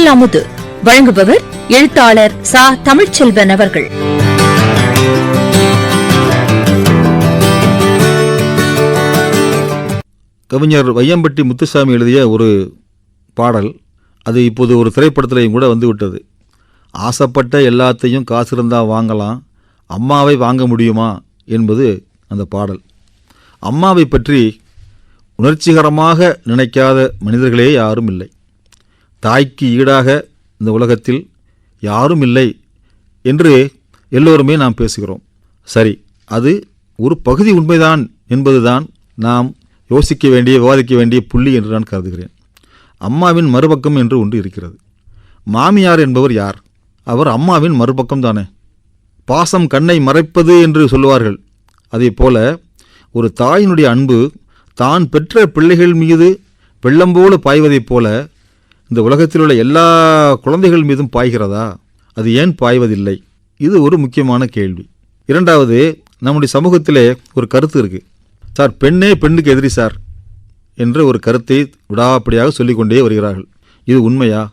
இன்சொல் அமுது வழங்குபவர் எழுத்தாளர் சா தமிழ்ச்செல்வன் அவர்கள். கவிஞர் வையம்பட்டி முத்துசாமி எழுதிய ஒரு பாடல். அது இப்போது ஒரு திரைப்படத்திலையும் கூட வந்துவிட்டது. ஆசைப்பட்ட எல்லாத்தையும் காசு இருந்தால் வாங்கலாம். அம்மாவை வாங்க முடியுமா என்பது அந்த பாடல். அம்மாவை பற்றி உணர்ச்சிகரமாக நினைக்காத மனிதர்களே யாரும் இல்லை. தாய்க்கு ஈடாக இந்த உலகத்தில் யாரும் இல்லை என்று எல்லோருமே நாம் பேசுகிறோம். சரி அது ஒரு பகுதி உண்மைதான் என்பதுதான் நாம் யோசிக்க வேண்டிய விவாதிக்க வேண்டிய புள்ளி என்று நான் கருதுகிறேன். அம்மாவின் மறுபக்கம் என்று ஒன்று இருக்கிறது. மாமியார் என்பவர் யார்? அவர் அம்மாவின் மறுபக்கம் தானே. பாசம் கண்ணை மறைப்பது என்று சொல்லுவார்கள். அதே போல ஒரு தாயினுடைய அன்பு தான் பெற்ற பிள்ளைகள் மீது வெள்ளம்போல பாய்வதைப் போல இந்த உலகத்தில் உள்ள எல்லா குழந்தைகள் மீதும் பாய்கிறதா? அது ஏன் பாய்வதில்லை? இது ஒரு முக்கியமான கேள்வி. இரண்டாவது நம்முடைய சமூகத்திலே ஒரு கருத்து இருக்குது சார் பெண்ணே பெண்ணுக்கு எதிரி சார் என்ற ஒரு கருத்தை விடாப்படியாக சொல்லிக்கொண்டே வருகிறார்கள். இது உண்மையா?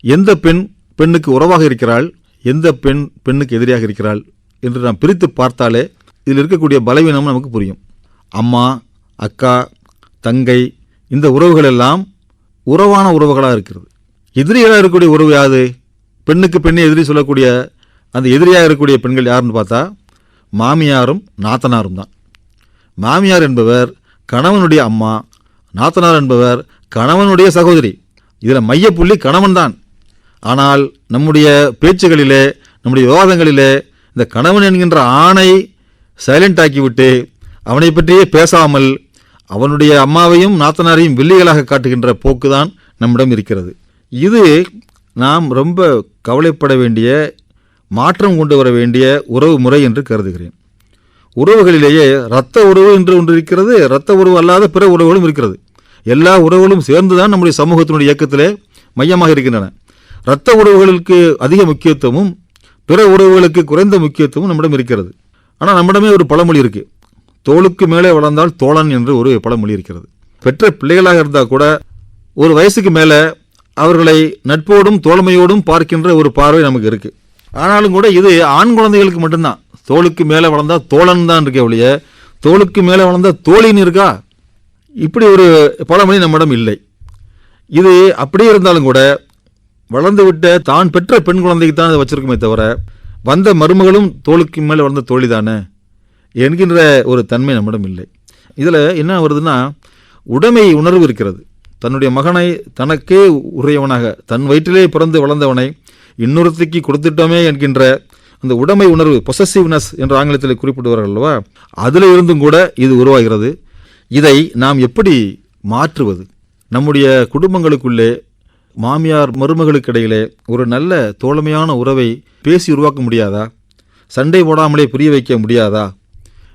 எந்த பெண் பெண்ணுக்கு உறவாக இருக்கிறாள்? எந்த பெண் பெண்ணுக்கு எதிரியாக இருக்கிறாள்? என்று நாம் பிரித்து பார்த்தாலே இதில் இருக்கக்கூடிய பலவீனம் நமக்கு புரியும். அம்மா அக்கா தங்கை இந்த உறவுகள் எல்லாம் உறவான உறவுகளாக இருக்கிறது. எதிரிகளாக இருக்கக்கூடிய உறவு யாது பெண்ணுக்கு பெண்ணை எதிரி சொல்லக்கூடிய அந்த எதிரியாக இருக்கக்கூடிய பெண்கள் யாருன்னு பார்த்தா மாமியாரும் நாத்தனாரும் தான். மாமியார் என்பவர் கணவனுடைய அம்மா நாத்தனார் என்பவர் கணவனுடைய சகோதரி. இதில் மையப்புள்ளி கணவன் தான். ஆனால் நம்முடைய பேச்சுகளிலே நம்முடைய விவாதங்களிலே இந்த கணவன் என்கின்ற ஆணை சைலண்ட் ஆக்கிவிட்டு அவனை பற்றியே பேசாமல் அவனுடைய அம்மாவையும் நாத்தனாரையும் வில்லிகளாக காட்டுகின்ற போக்குதான் நம்மிடம் இருக்கிறது. இது நாம் ரொம்ப கவலைப்பட வேண்டிய மாற்றம் கொண்டு வர வேண்டிய உறவு முறை என்று கருதுகிறேன். உறவுகளிலேயே இரத்த உறவு என்று ஒன்று இருக்கிறது இரத்த உறவு அல்லாத பிற உறவுகளும் இருக்கிறது. எல்லா உறவுகளும் சேர்ந்து தான் நம்முடைய சமூகத்தினுடைய இயக்கத்திலே மையமாக இருக்கின்றன. இரத்த உறவுகளுக்கு அதிக முக்கியத்துவமும் பிற உறவுகளுக்கு குறைந்த முக்கியத்துவமும் நம்மிடம் இருக்கிறது. ஆனால் நம்மிடமே ஒரு பழமொழி இருக்குது தோளுக்கு மேலே வளர்ந்தால் தோழன் என்று ஒரு பழமொழி இருக்கிறது பெற்ற பிள்ளைகளாக இருந்தால் கூட ஒரு வயசுக்கு மேலே அவர்களை நட்போடும் தோழமையோடும் பார்க்கின்ற ஒரு பார்வை நமக்கு இருக்குது ஆனாலும் கூட இது ஆண் குழந்தைகளுக்கு மட்டும்தான். தோளுக்கு மேலே வளர்ந்தால் தோழன் தான் இருக்கே ஒழிய தோளுக்கு மேலே வளர்ந்தால் தோழின்னு இருக்கா? இப்படி ஒரு பழமொழி நம்மிடம் இல்லை. இது அப்படியே இருந்தாலும் கூட வளர்ந்து விட்ட தான் பெற்ற பெண் குழந்தைக்கு தான் அதை வச்சுருக்குமே தவிர வந்த மருமகளும் தோளுக்கு மேலே வளர்ந்த தோழி தானே என்கின்ற ஒரு தன்மை நம்மிடம் இல்லை. இதில் என்ன வருதுன்னா உடைமை உணர்வு இருக்கிறது. தன்னுடைய மகனை தனக்கே உரியவனாக தன் வயிற்றிலே பிறந்து வளர்ந்தவனை இன்னொருத்திக்கு கொடுத்துட்டோமே என்கின்ற அந்த உடைமை உணர்வு பொசசிவ்னஸ் என்று ஆங்கிலத்தில் குறிப்பிடுவார்கள் அல்லவா? அதில் இருந்தும் கூட இது உருவாகிறது. இதை நாம் எப்படி மாற்றுவது? நம்முடைய குடும்பங்களுக்குள்ளே மாமியார் மருமகளுக்கு இடையிலே ஒரு நல்ல தோழமையான உறவை பேசி உருவாக்க முடியாதா? சண்டை போடாமலே புரிய வைக்க முடியாதா?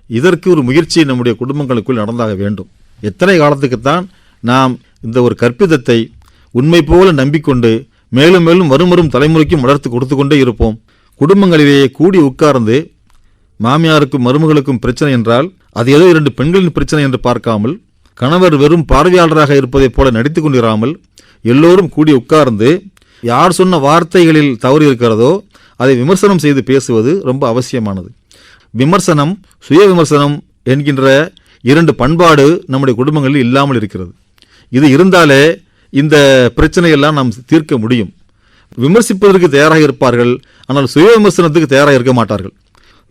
இதற்கு ஒரு முயற்சி நம்முடைய குடும்பங்களுக்குள் நடந்தாக வேண்டும். எத்தனை காலத்துக்குத்தான் நாம் இந்த ஒரு கற்பிதத்தை உண்மை போல நம்பிக்கொண்டு மேலும் மேலும் வரும் வரும் தலைமுறைக்கும் வளர்த்து கொடுத்து கொண்டே இருப்போம். குடும்பங்களிலேயே கூடி உட்கார்ந்து மாமியாருக்கும் மருமகளுக்கும் பிரச்சனை என்றால் அது ஏதோ இரண்டு பெண்களின் பிரச்சனை என்று பார்க்காமல் கணவர் வெறும் பார்வையாளராக இருப்பதைப் போல நடித்து கொண்டிராமல் எல்லோரும் கூடி உட்கார்ந்து யார் சொன்ன வார்த்தைகளில் தவறு இருக்கிறதோ அதை விமர்சனம் செய்து பேசுவது ரொம்ப அவசியமானது. விமர்சனம் சுய விமர்சனம் என்கின்ற இரண்டு பண்பாடு நம்முடைய குடும்பங்களில் இல்லாமல் இருக்கிறது. இது இருந்தாலே இந்த பிரச்சனையெல்லாம் நாம் தீர்க்க முடியும். விமர்சிப்பதற்கு தயாராக இருப்பார்கள் ஆனால் சுய விமர்சனத்துக்கு தயாராக இருக்க மாட்டார்கள்.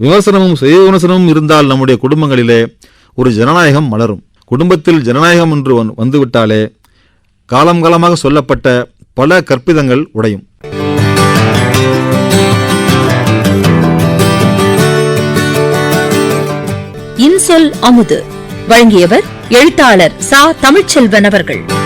விமர்சனமும் சுய விமர்சனமும் இருந்தால் நம்முடைய குடும்பங்களிலே ஒரு ஜனநாயகம் மலரும். குடும்பத்தில் ஜனநாயகம் என்று வந்துவிட்டாலே காலம் காலமாக சொல்லப்பட்ட பல கற்பிதங்கள் உடையும். இன்சொல் அமுது. வழங்கியவர் எழுத்தாளர் சா. தமிழ்ச்செல்வன் அவர்கள்.